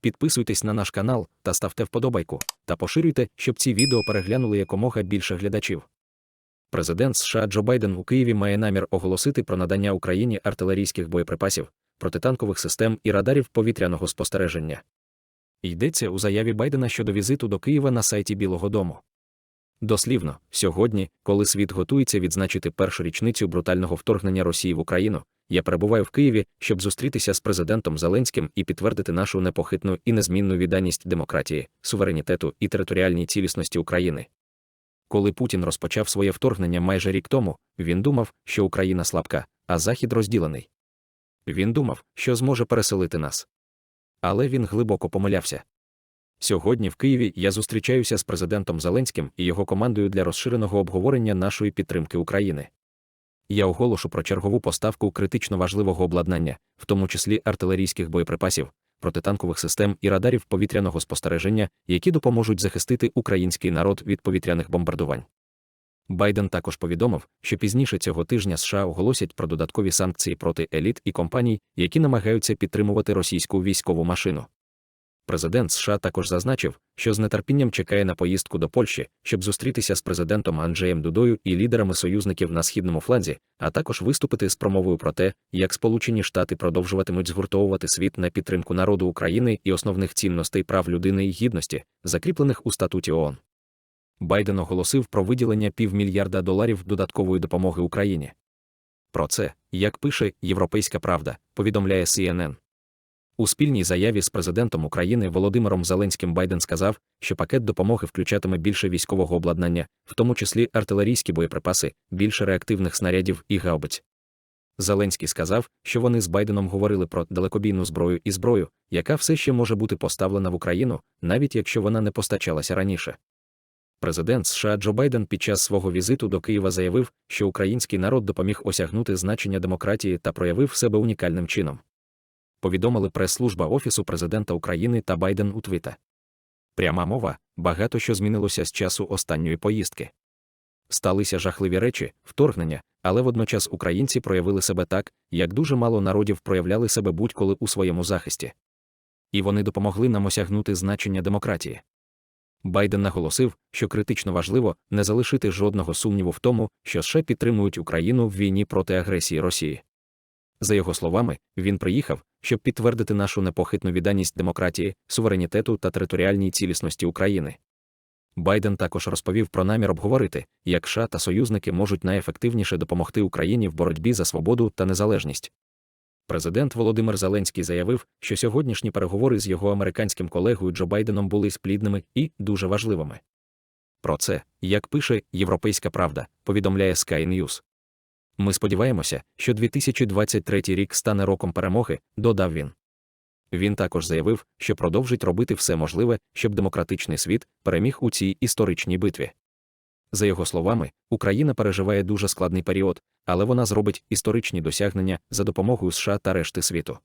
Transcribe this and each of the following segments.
Підписуйтесь на наш канал та ставте вподобайку, та поширюйте, щоб ці відео переглянули якомога більше глядачів. Президент США Джо Байден у Києві має намір оголосити про надання Україні артилерійських боєприпасів, протитанкових систем і радарів повітряного спостереження. Йдеться у заяві Байдена щодо візиту до Києва на сайті Білого Дому. Дослівно, сьогодні, коли світ готується відзначити першу річницю брутального вторгнення Росії в Україну, я перебуваю в Києві, щоб зустрітися з президентом Зеленським і підтвердити нашу непохитну і незмінну відданість демократії, суверенітету і територіальній цілісності України. Коли Путін розпочав своє вторгнення майже рік тому, він думав, що Україна слабка, а Захід розділений. Він думав, що зможе переселити нас. Але він глибоко помилявся. Сьогодні в Києві я зустрічаюся з президентом Зеленським і його командою для розширеного обговорення нашої підтримки України. Я оголошу про чергову поставку критично важливого обладнання, в тому числі артилерійських боєприпасів, протитанкових систем і радарів повітряного спостереження, які допоможуть захистити український народ від повітряних бомбардувань. Байден також повідомив, що пізніше цього тижня США оголосять про додаткові санкції проти еліт і компаній, які намагаються підтримувати російську військову машину. Президент США також зазначив, що з нетерпінням чекає на поїздку до Польщі, щоб зустрітися з президентом Анджеєм Дудою і лідерами союзників на східному фланзі, а також виступити з промовою про те, як Сполучені Штати продовжуватимуть згуртовувати світ на підтримку народу України і основних цінностей прав людини і гідності, закріплених у статуті ООН. Байден оголосив про виділення півмільярда доларів додаткової допомоги Україні. Про це, як пише Європейська Правда, повідомляє CNN. У спільній заяві з президентом України Володимиром Зеленським Байден сказав, що пакет допомоги включатиме більше військового обладнання, в тому числі артилерійські боєприпаси, більше реактивних снарядів і гаубиць. Зеленський сказав, що вони з Байденом говорили про далекобійну зброю і зброю, яка все ще може бути поставлена в Україну, навіть якщо вона не постачалася раніше. Президент США Джо Байден під час свого візиту до Києва заявив, що український народ допоміг осягнути значення демократії та проявив себе унікальним чином повідомили прес-служба Офісу президента України та Байден у Твіта. Пряма мова, багато що змінилося з часу останньої поїздки. Сталися жахливі речі, вторгнення, але водночас українці проявили себе так, як дуже мало народів проявляли себе будь-коли у своєму захисті. І вони допомогли нам осягнути значення демократії. Байден наголосив, що критично важливо не залишити жодного сумніву в тому, що США підтримують Україну в війні проти агресії Росії. За його словами, він приїхав, щоб підтвердити нашу непохитну відданість демократії, суверенітету та територіальній цілісності України. Байден також розповів про намір обговорити, як США та союзники можуть найефективніше допомогти Україні в боротьбі за свободу та незалежність. Президент Володимир Зеленський заявив, що сьогоднішні переговори з його американським колегою Джо Байденом були сплідними і дуже важливими. Про це, як пише Європейська Правда, повідомляє Sky News. Ми сподіваємося, що 2023 рік стане роком перемоги, додав він. Він також заявив, що продовжить робити все можливе, щоб демократичний світ переміг у цій історичній битві. За його словами, Україна переживає дуже складний період, але вона зробить історичні досягнення за допомогою США та решти світу.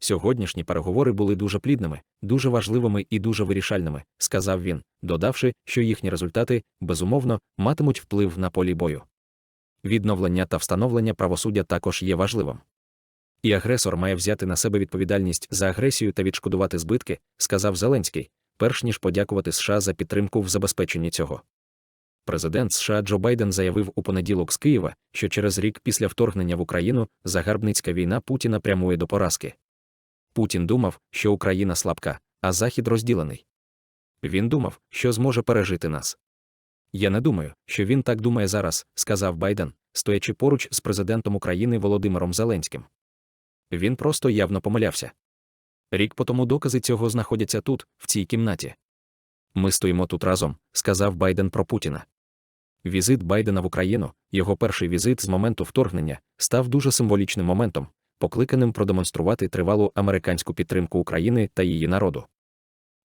Сьогоднішні переговори були дуже плідними, дуже важливими і дуже вирішальними, сказав він, додавши, що їхні результати, безумовно, матимуть вплив на полі бою. Відновлення та встановлення правосуддя також є важливим. І агресор має взяти на себе відповідальність за агресію та відшкодувати збитки, сказав Зеленський, перш ніж подякувати США за підтримку в забезпеченні цього. Президент США Джо Байден заявив у понеділок з Києва, що через рік після вторгнення в Україну загарбницька війна Путіна прямує до поразки. Путін думав, що Україна слабка, а Захід розділений. Він думав, що зможе пережити нас. Я не думаю, що він так думає зараз, сказав Байден, стоячи поруч з президентом України Володимиром Зеленським. Він просто явно помилявся. Рік по тому докази цього знаходяться тут, в цій кімнаті. Ми стоїмо тут разом, сказав Байден про Путіна. Візит Байдена в Україну, його перший візит з моменту вторгнення, став дуже символічним моментом, покликаним продемонструвати тривалу американську підтримку України та її народу.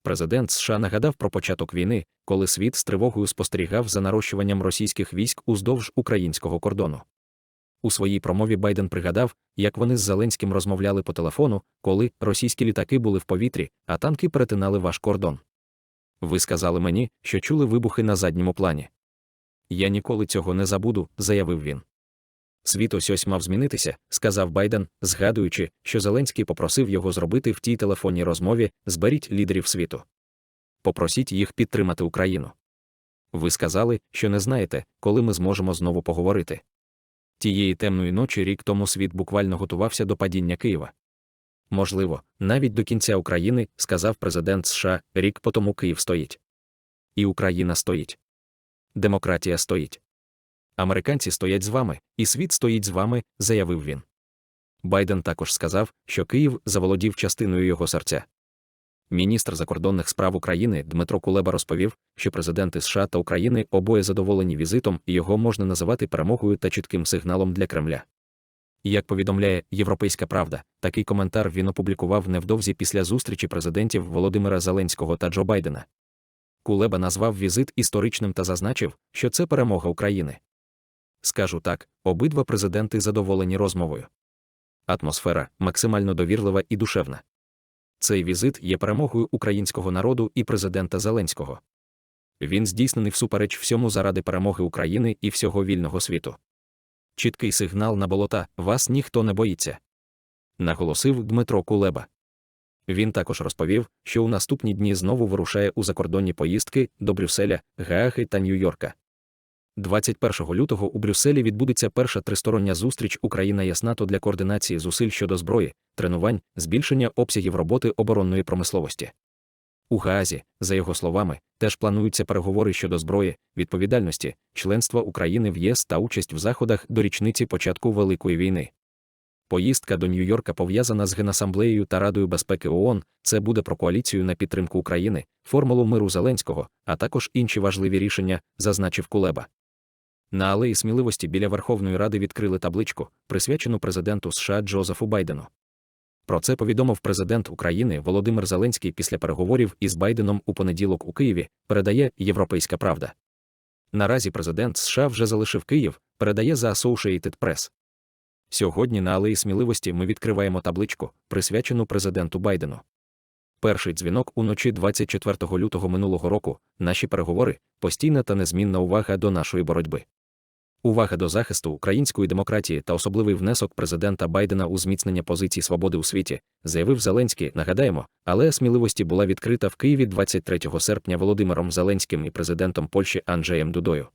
Президент США нагадав про початок війни, коли світ з тривогою спостерігав за нарощуванням російських військ уздовж українського кордону. У своїй промові Байден пригадав, як вони з Зеленським розмовляли по телефону, коли російські літаки були в повітрі, а танки перетинали ваш кордон. Ви сказали мені, що чули вибухи на задньому плані. Я ніколи цього не забуду, заявив він. Світ ось ось мав змінитися, сказав Байден, згадуючи, що Зеленський попросив його зробити в тій телефонній розмові зберіть лідерів світу. Попросіть їх підтримати Україну. Ви сказали, що не знаєте, коли ми зможемо знову поговорити. Тієї темної ночі рік тому світ буквально готувався до падіння Києва. Можливо, навіть до кінця України, сказав президент США, рік по тому Київ стоїть. І Україна стоїть. Демократія стоїть. Американці стоять з вами, і світ стоїть з вами, заявив він. Байден також сказав, що Київ заволодів частиною його серця. Міністр закордонних справ України Дмитро Кулеба розповів, що президенти США та України обоє задоволені візитом і його можна називати перемогою та чітким сигналом для Кремля. Як повідомляє Європейська Правда, такий коментар він опублікував невдовзі після зустрічі президентів Володимира Зеленського та Джо Байдена. Кулеба назвав візит історичним та зазначив, що це перемога України. Скажу так, обидва президенти задоволені розмовою. Атмосфера максимально довірлива і душевна. Цей візит є перемогою українського народу і президента Зеленського. Він здійснений всупереч всьому заради перемоги України і всього вільного світу. Чіткий сигнал на болота вас ніхто не боїться. Наголосив Дмитро Кулеба. Він також розповів, що у наступні дні знову вирушає у закордонні поїздки до Брюсселя, Гааги та Нью-Йорка. 21 лютого у Брюсселі відбудеться перша тристороння зустріч Україна ЄСНАТО для координації зусиль щодо зброї, тренувань, збільшення обсягів роботи оборонної промисловості. У Гаазі, за його словами, теж плануються переговори щодо зброї, відповідальності, членства України в ЄС та участь в заходах до річниці початку Великої війни. Поїздка до Нью-Йорка пов'язана з Генасамблеєю та Радою безпеки ООН. Це буде про коаліцію на підтримку України, формулу миру Зеленського, а також інші важливі рішення, зазначив Кулеба. На алеї сміливості біля Верховної Ради відкрили табличку, присвячену президенту США Джозефу Байдену. Про це повідомив президент України Володимир Зеленський після переговорів із Байденом у понеділок у Києві, передає Європейська Правда. Наразі президент США вже залишив Київ, передає за Associated Press. Сьогодні на алеї сміливості ми відкриваємо табличку, присвячену президенту Байдену. Перший дзвінок уночі 24 лютого минулого року, наші переговори, постійна та незмінна увага до нашої боротьби. Увага до захисту української демократії та особливий внесок президента Байдена у зміцнення позицій свободи у світі, заявив Зеленський, нагадаємо, але сміливості була відкрита в Києві 23 серпня Володимиром Зеленським і президентом Польщі Анджеєм Дудою.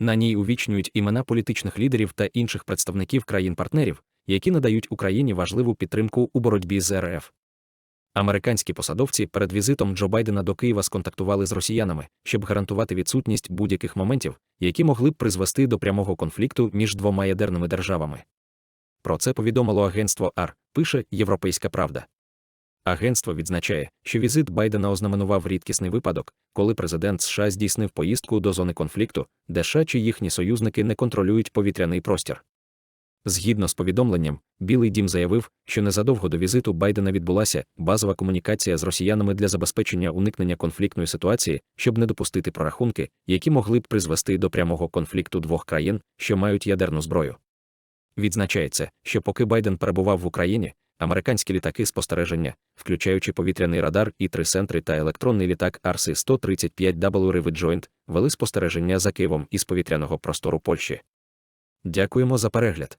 На ній увічнюють імена політичних лідерів та інших представників країн-партнерів, які надають Україні важливу підтримку у боротьбі з РФ. Американські посадовці перед візитом Джо Байдена до Києва сконтактували з росіянами, щоб гарантувати відсутність будь-яких моментів, які могли б призвести до прямого конфлікту між двома ядерними державами. Про це повідомило агентство АР, пише Європейська Правда. Агентство відзначає, що візит Байдена ознаменував рідкісний випадок, коли президент США здійснив поїздку до зони конфлікту, де США чи їхні союзники не контролюють повітряний простір. Згідно з повідомленням, Білий дім заявив, що незадовго до візиту Байдена відбулася базова комунікація з росіянами для забезпечення уникнення конфліктної ситуації, щоб не допустити прорахунки, які могли б призвести до прямого конфлікту двох країн, що мають ядерну зброю. Відзначається, що поки Байден перебував в Україні, американські літаки спостереження, включаючи повітряний радар і три центри та електронний літак Арси 135 w Rivet Joint, вели спостереження за Києвом із повітряного простору Польщі. Дякуємо за перегляд.